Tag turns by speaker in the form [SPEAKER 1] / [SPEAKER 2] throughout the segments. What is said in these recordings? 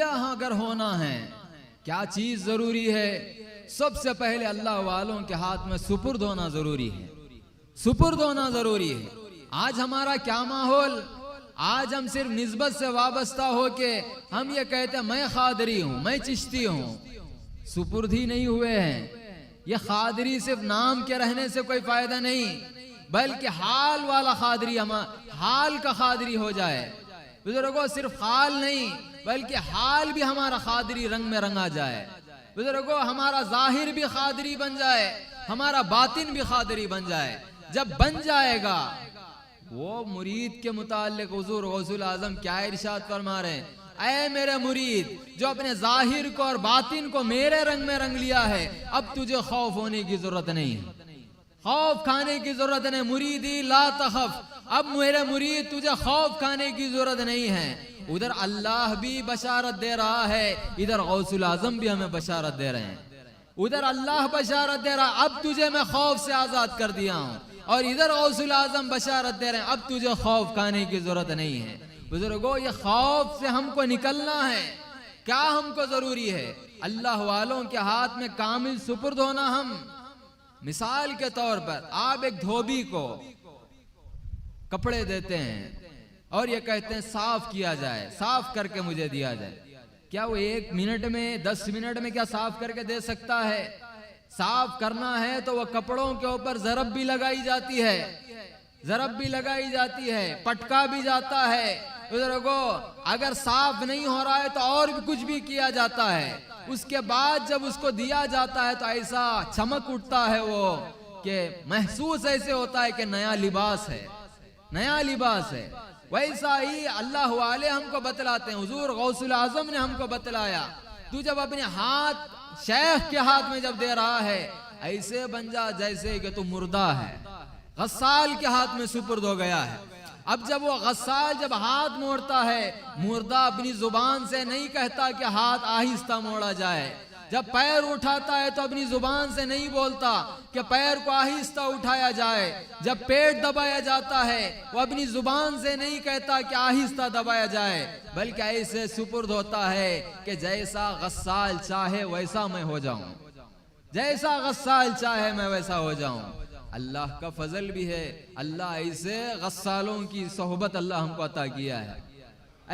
[SPEAKER 1] یہاں اگر ہونا ہے، کیا چیز ضروری ہے؟ سب سے پہلے اللہ والوں کے ہاتھ میں سپرد ہونا ضروری ہے۔ سپرد ہونا ضروری ہے۔ آج ہمارا کیا ماحول؟ آج ہم صرف نسبت سے وابستہ ہو کے ہم یہ کہتے ہیں، میں خادری ہوں، میں چشتی ہوں۔ سپرد ہی نہیں ہوئے ہیں۔ یہ خادری صرف نام کے رہنے سے کوئی فائدہ نہیں، بلکہ حال والا خادری ہم حال کا خادری ہو جائے۔ بزرگوں، صرف حال نہیں، بلکہ حال بھی ہمارا خادری رنگ میں رنگا جائے۔ بزرگوں، ہمارا ظاہر بھی خادری بن جائے، ہمارا باطن بھی خادری بن جائے۔ جب بن جائے گا، وہ مرید کے متعلق حضور غوث اعظم کیا ارشاد فرما رہے ہیں؟ اے میرے مرید، جو اپنے ظاہر کو اور باطن کو میرے رنگ میں رنگ لیا ہے، اب تجھے خوف ہونے کی ضرورت نہیں خوف کھانے کی ضرورت نہیں، مریدی، لا تخف۔ اب میرا مرید، تجھے خوف کھانے کی ضرورت نہیں ہے۔ ادھر اللہ بھی بشارت دے رہا ہے، ادھر غوث العظم بھی ہمیں بشارت دے رہے ہیں۔ ادھر اللہ بشارت دے رہا، اب تجھے میں خوف سے آزاد کر دیا ہوں۔ اور ادھر غوث العظم بشارت دے رہے ہیں، اب تجھے خوف کھانے کی ضرورت نہیں ہے۔ بزرگوں یہ خوف سے ہم کو نکلنا ہے۔ کیا ہم کو ضروری ہے؟ اللہ والوں کے ہاتھ میں کامل سپرد ہونا ہم۔ مثال کے طور پر، آپ ایک دھوبی کو کپڑے دیتے ہیں اور یہ کہتے ہیں صاف کیا جائے، صاف کر کے مجھے دیا جائے۔ کیا وہ ایک منٹ میں، دس منٹ میں کیا صاف کر کے دے سکتا ہے؟ صاف کرنا ہے تو وہ کپڑوں کے اوپر ضرب بھی لگائی جاتی ہے، ضرب بھی لگائی جاتی ہے، پٹکا بھی جاتا ہے۔ اگر صاف نہیں ہو رہا ہے تو اور بھی کچھ بھی کیا جاتا ہے۔ اس کے بعد جب اس کو دیا جاتا ہے تو ایسا چمک اٹھتا ہے وہ کہ محسوس ایسے ہوتا ہے کہ نیا لباس ہے۔ نیا لباس ہے۔ ویسا ہی اللہ والے ہم کو بتلاتے ہیں۔ حضور غوث العظم نے ہم کو بتلایا۔ تو جب اپنے ہاتھ شیخ کے ہاتھ میں جب دے رہا ہے، ایسے بن جا جیسے کہ تو مردہ ہے۔ غسال کے ہاتھ میں سپرد ہو گیا ہے۔ اب جب وہ غسال جب ہاتھ موڑتا ہے، مردہ اپنی زبان سے نہیں کہتا کہ ہاتھ آہستہ موڑا جائے۔ جب پیر اٹھاتا ہے تو اپنی زبان سے نہیں بولتا کہ پیر کو آہستہ اٹھایا جائے۔ جب پیٹ دبایا جاتا ہے، وہ اپنی زبان سے نہیں کہتا کہ آہستہ دبایا جائے، بلکہ ایسے سپرد ہوتا ہے کہ جیسا غسال چاہے ویسا میں ہو جاؤں۔ جیسا غسال چاہے میں ویسا ہو جاؤں۔ اللہ کا فضل بھی ہے۔ اللہ ایسے غسالوں کی صحبت اللہ ہم کو عطا کیا ہے۔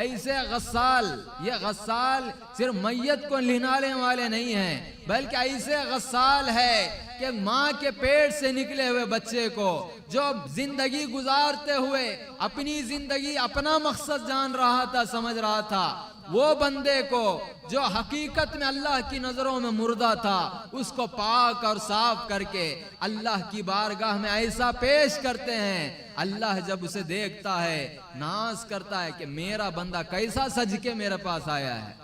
[SPEAKER 1] ایسے غسال، یہ غسال صرف میت کو لہنانے والے نہیں ہیں، بلکہ ایسے غسال ہے کہ ماں کے پیٹ سے نکلے ہوئے بچے کو، جو زندگی گزارتے ہوئے اپنی زندگی، اپنا مقصد جان رہا تھا، سمجھ رہا تھا، وہ بندے کو جو حقیقت میں اللہ کی نظروں میں مردہ تھا، اس کو پاک اور صاف کر کے اللہ کی بارگاہ میں ایسا پیش کرتے ہیں اللہ جب اسے دیکھتا ہے، ناز کرتا ہے کہ میرا بندہ کیسا سج کے میرے پاس آیا ہے؟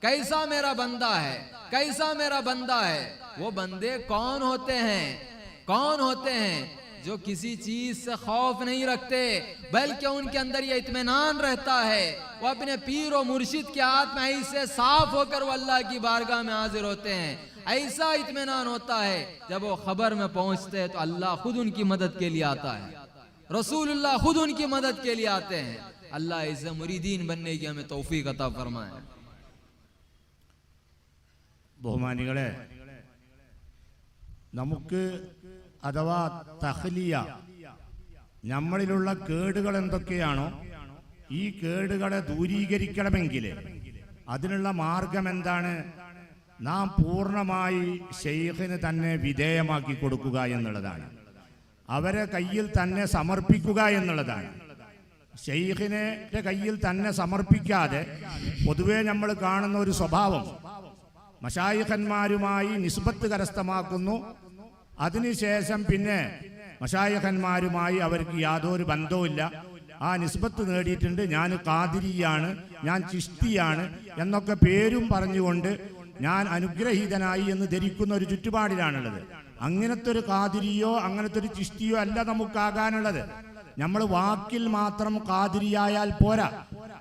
[SPEAKER 1] کیسا میرا بندہ ہے؟ کیسا میرا بندہ ہے؟ وہ بندے کون ہوتے ہیں؟ کون ہوتے ہیں؟ جو کسی چیز سے خوف نہیں رکھتے، بلکہ ان کے اندر یہ اطمینان رہتا ہے۔ وہ اپنے پیر و مرشد کے ہاتھ میں ایسے صاف ہو کر وہ اللہ کی بارگاہ میں حاضر ہوتے ہیں۔ ایسا اطمینان ہوتا ہے، جب وہ خبر میں پہنچتے ہیں تو اللہ خود ان کی مدد کے لیے آتا ہے۔ रसूलुल्लाह खुद उनकी मदद के लिए आते हैं अल्लाह ऐसे मुरीदीन बनने की हमें तौफीक अता फरमाए
[SPEAKER 2] ബഹുമാനികളെ നമുക്ക് അഥവാ തഹ്ലിയ നമ്മളിലുള്ള കേടുകൾ എന്തൊക്കെയാണോ ഈ കേടുകളെ ദൂരീകരിക്കണമെങ്കിൽ അതിനുള്ള മാർഗം എന്താണ് നാം പൂർണ്ണമായി ഷെയ്ഖിന് തന്നെ വിധേയമാക്കി കൊടുക്കുക എന്നുള്ളതാണ് അവരെ കയ്യിൽ തന്നെ സമർപ്പിക്കുക എന്നുള്ളതാണ്. ഷെയ്ഖിനെ കയ്യിൽ തന്നെ സമർപ്പിക്കാതെ പൊതുവെ നമ്മൾ കാണുന്ന ഒരു സ്വഭാവം. മഷായിഖന്മാരുമായി നിസ്ബത്ത് കരസ്ഥമാക്കുന്നു. അതിനുശേഷം പിന്നെ മഷായിഖന്മാരുമായി അവർക്ക് യാതൊരു ബന്ധവുമില്ല ആ നിസ്ബത്ത് നേടിയിട്ടുണ്ട്. ഞാൻ കാതിരിയാണ് ഞാൻ ചിഷ്തിയാണ് എന്നൊക്കെ പേരും പറഞ്ഞുകൊണ്ട് ഞാൻ അനുഗ്രഹീതനായി എന്ന് ധരിക്കുന്ന ഒരു ചുറ്റുപാടിലാണുള്ളത്. അങ്ങനത്തെ ഒരു കാതിരിയോ അങ്ങനത്തെ ഒരു ചിഷ്ടിയോ അല്ല നമുക്കാകാനുള്ളത്. നമ്മൾ വാക്കിൽ മാത്രം കാതിരിയായാൽ പോരാ.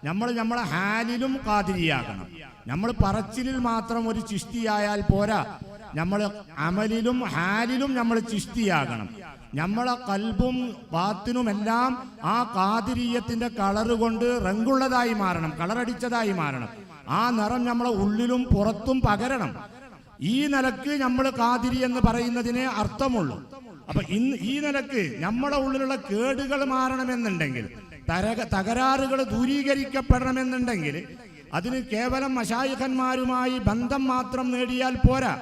[SPEAKER 2] നമ്മൾ നമ്മളെ ഹാലിലും കാതിരിയാകണം. നമ്മൾ പറച്ചിലിൽ മാത്രം ഒരു ചിഷ്ടിയായാൽ പോരാ. നമ്മൾ അമലിലും ഹാലിലും നമ്മൾ ചിഷ്ടിയാകണം. നമ്മളെ കൽബും ബാത്തിനും എല്ലാം ആ കാതിരീയത്തിന്റെ കളറ് കൊണ്ട് റങ്കുള്ളതായി മാറണം കളറടിച്ചതായി മാറണം. ആ നിറം നമ്മളെ ഉള്ളിലും പുറത്തും പകരണം. ഈ നിലയ്ക്ക് നമ്മൾ കാതിരി എന്ന് പറയുന്നതിനെ അർത്ഥമുള്ളൂ. അപ്പൊ ഇന്ന് ഈ നിലയ്ക്ക് നമ്മുടെ ഉള്ളിലുള്ള കേടുകൾ മാറണമെന്നുണ്ടെങ്കിൽ തരക തകരാറുകൾ ദൂരീകരിക്കപ്പെടണമെന്നുണ്ടെങ്കിൽ അതിന് കേവലം മഷായിഖന്മാരുമായി ബന്ധം മാത്രം നേടിയാൽ പോരാ.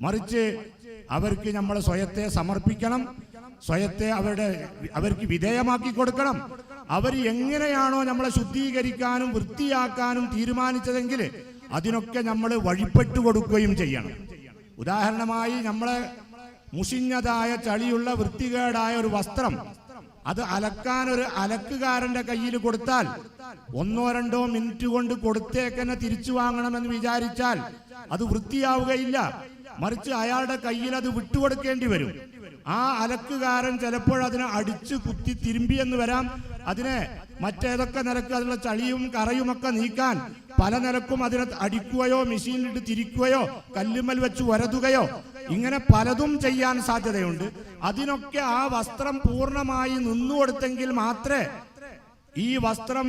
[SPEAKER 2] മറിച്ച് അവർക്ക് നമ്മൾ സ്വയത്തെ സമർപ്പിക്കണം സ്വയത്തെ അവരുടെ അവർക്ക് വിധേയമാക്കി കൊടുക്കണം. അവർ എങ്ങനെയാണോ നമ്മളെ ശുദ്ധീകരിക്കാനും വൃത്തിയാക്കാനും തീരുമാനിച്ചതെങ്കിൽ അതിനൊക്കെ നമ്മൾ വഴിപ്പെട്ടു കൊടുക്കുകയും ചെയ്യണം. ഉദാഹരണമായി നമ്മളെ മുഷിഞ്ഞതായ ചളിയുള്ള വൃത്തികേടായ ഒരു വസ്ത്രം അത് അലക്കാൻ ഒരു അലക്കുകാരന്റെ കയ്യിൽ കൊടുത്താൽ ഒന്നോ രണ്ടോ മിനിറ്റ് കൊണ്ട് കൊടുത്തേക്കന്നെ തിരിച്ചു വാങ്ങണമെന്ന് വിചാരിച്ചാൽ അത് വൃത്തിയാവുകയില്ല. മറിച്ച് അയാളുടെ കയ്യിൽ അത് വിട്ടുകൊടുക്കേണ്ടി വരും. ആ അലക്കുകാരൻ ചിലപ്പോൾ അതിനെ അടിച്ച് കുത്തി തിരുമ്പി എന്ന് വരാം. അതിനെ മറ്റേതൊക്കെ നിലയ്ക്ക് അതിലുള്ള ചളിയും കറയുമൊക്കെ നീക്കാൻ പല നിലക്കും അതിനെ അടിക്കുകയോ മെഷീനിലിട്ട് തിരിക്കുകയോ കല്ലുമൽ വെച്ച് വരതുകയോ ഇങ്ങനെ പലതും ചെയ്യാൻ സാധ്യതയുണ്ട്. അതിനൊക്കെ ആ വസ്ത്രം പൂർണമായി നിന്നു കൊടുത്തെങ്കിൽ മാത്രമേ ഈ വസ്ത്രം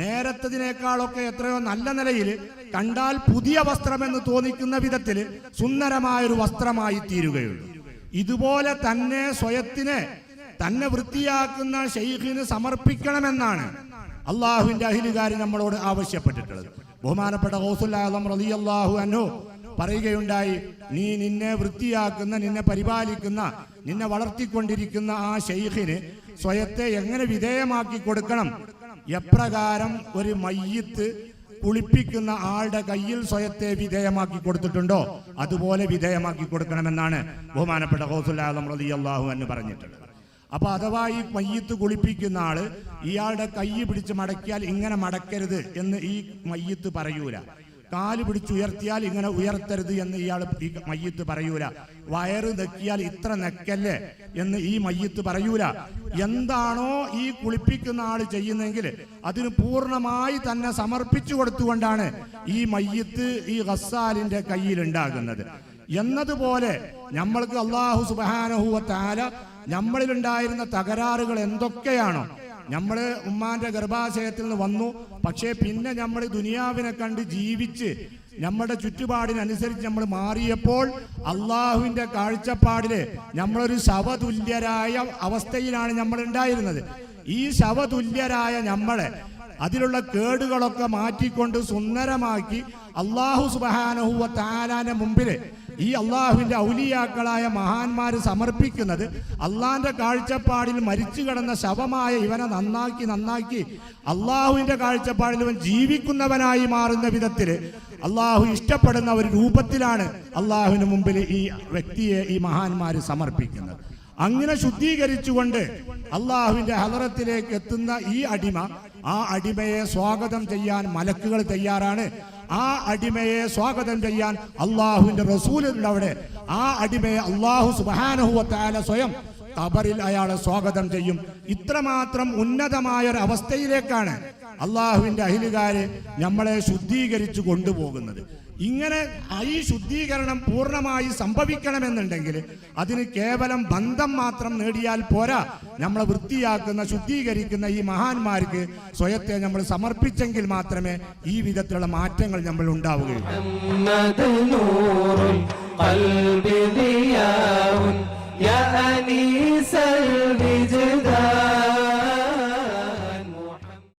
[SPEAKER 2] നേരത്തതിനേക്കാളൊക്കെ എത്രയോ നല്ല നിലയിൽ കണ്ടാൽ പുതിയ വസ്ത്രമെന്ന് തോന്നിക്കുന്ന വിധത്തിൽ സുന്ദരമായൊരു വസ്ത്രമായി തീരുകയുള്ളൂ. ഇതുപോലെ തന്നെ സ്വയത്തിനെ തന്നെ വൃത്തിയാക്കുന്ന ഷെയ്ഖിന് സമർപ്പിക്കണമെന്നാണ് അള്ളാഹുവിന്റെ അഹിലുകാരി നമ്മളോട് ആവശ്യപ്പെട്ടിട്ടുള്ളത്. ബഹുമാനപ്പെട്ട ഹൗസുല്ലാഹം റളിയല്ലാഹു അൻഹു പറയുകയുണ്ടായി നീ നിന്നെ വൃത്തിയാക്കുന്ന നിന്നെ പരിപാലിക്കുന്ന നിന്നെ വളർത്തിക്കൊണ്ടിരിക്കുന്ന ആ ഷെയ്ഖിന് സ്വയത്തെ എങ്ങനെ വിധേയമാക്കി കൊടുക്കണം? എപ്രകാരം ഒരു മയ്യത്ത് കുളിപ്പിക്കുന്ന ആളുടെ കയ്യിൽ സ്വയത്തെ വിധേയമാക്കി കൊടുത്തിട്ടുണ്ടോ? അതുപോലെ വിധേയമാക്കി കൊടുക്കണമെന്നാണ് ബഹുമാനപ്പെട്ട ഹൗസുല്ലാഹം റളിയല്ലാഹു എന്ന് പറഞ്ഞിട്ടുള്ളത്. അപ്പൊ അഥവാ ഈ മയ്യത്ത് കുളിപ്പിക്കുന്ന ആൾ ഇയാളുടെ കൈ പിടിച്ച് മടക്കിയാൽ ഇങ്ങനെ മടക്കരുത് എന്ന് ഈ മയ്യത്ത് പറയൂല. കാൽ പിടിച്ചുയർത്തിയാൽ ഇങ്ങനെ ഉയർത്തരുത് എന്ന് ഇയാൾ ഈ മയ്യത്ത് പറയൂല. വയറ് നെക്കിയാൽ ഇത്ര നെക്കല്ലേ എന്ന് ഈ മയ്യത്ത് പറയൂല. എന്താണോ ഈ കുളിപ്പിക്കുന്ന ആൾ ചെയ്യുന്നെങ്കിൽ അതിന് പൂർണമായി തന്നെ സമർപ്പിച്ചു കൊടുത്തുകൊണ്ടാണ് ഈ മയ്യത്ത് ഈ ഗസാലിന്റെ കയ്യിൽ ഉണ്ടാകുന്നത്. എന്നതുപോലെ നമ്മൾക്ക് അള്ളാഹു സുബാനഹുവ താല നമ്മളിലുണ്ടായിരുന്ന തകരാറുകൾ എന്തൊക്കെയാണോ. നമ്മൾ ഉമ്മാന്റെ ഗർഭാശയത്തിൽ നിന്ന് വന്നു. പക്ഷേ പിന്നെ നമ്മൾ ദുനിയാവിനെ കണ്ട് ജീവിച്ച് നമ്മുടെ ചുറ്റുപാടിനനുസരിച്ച് നമ്മൾ മാറിയപ്പോൾ അള്ളാഹുവിന്റെ കാഴ്ചപ്പാടിൽ നമ്മളൊരു ശവതുല്യരായ അവസ്ഥയിലാണ് നമ്മൾ ഉണ്ടായിരുന്നത് ഈ ശവതുല്യരായ നമ്മളെ അതിലുള്ള കേടുകളൊക്കെ മാറ്റിക്കൊണ്ട് സുന്ദരമാക്കി അള്ളാഹു സുബാനഹുവ താലാന്റെ മുമ്പിൽ ഈ അള്ളാഹുവിന്റെ ഔലിയാക്കളായ മഹാന്മാര് സമർപ്പിക്കുന്നത് അള്ളാഹിന്റെ കാഴ്ചപ്പാടിൽ മരിച്ചു കിടന്ന ശവമായ ഇവനെ നന്നാക്കി നന്നാക്കി അള്ളാഹുവിന്റെ കാഴ്ചപ്പാടിൽ ഇവൻ ജീവിക്കുന്നവനായി മാറുന്ന വിധത്തിൽ അള്ളാഹു ഇഷ്ടപ്പെടുന്ന ഒരു രൂപത്തിലാണ് അള്ളാഹുവിന് മുമ്പിൽ ഈ വ്യക്തിയെ ഈ മഹാന്മാര് സമർപ്പിക്കുന്നത്. അങ്ങനെ ശുദ്ധീകരിച്ചുകൊണ്ട് അള്ളാഹുവിന്റെ ഹലറത്തിലേക്ക് എത്തുന്ന ഈ അടിമ ആ അടിമയെ സ്വാഗതം ചെയ്യാൻ മലക്കുകൾ തയ്യാറാണ്. ആ അടിമയെ സ്വാഗതം ചെയ്യാൻ അള്ളാഹുവിന്റെ റസൂലുണ്ട് അവിടെ. ആ അടിമയെ അള്ളാഹു സുബാനഹുവത്താല സ്വയം ഖബറിൽ അയാളെ സ്വാഗതം ചെയ്യും. ഇത്രമാത്രം ഉന്നതമായ ഒരു അവസ്ഥയിലേക്കാണ് അള്ളാഹുവിന്റെ അഹിലുകാര് നമ്മളെ ശുദ്ധീകരിച്ചു കൊണ്ടുപോകുന്നത്. ഇങ്ങനെ ഈ ശുദ്ധീകരണം പൂർണമായി സംഭവിക്കണമെന്നുണ്ടെങ്കിൽ അതിന് കേവലം ബന്ധം മാത്രം നേടിയാൽ പോരാ. നമ്മളെ വൃത്തിയാക്കുന്ന ശുദ്ധീകരിക്കുന്ന ഈ മഹാന്മാർക്ക് സ്വയത്തെ നമ്മൾ സമർപ്പിച്ചെങ്കിൽ മാത്രമേ ഈ വിധത്തിലുള്ള മാറ്റങ്ങൾ നമ്മൾ ഉണ്ടാവുകയുള്ളൂ.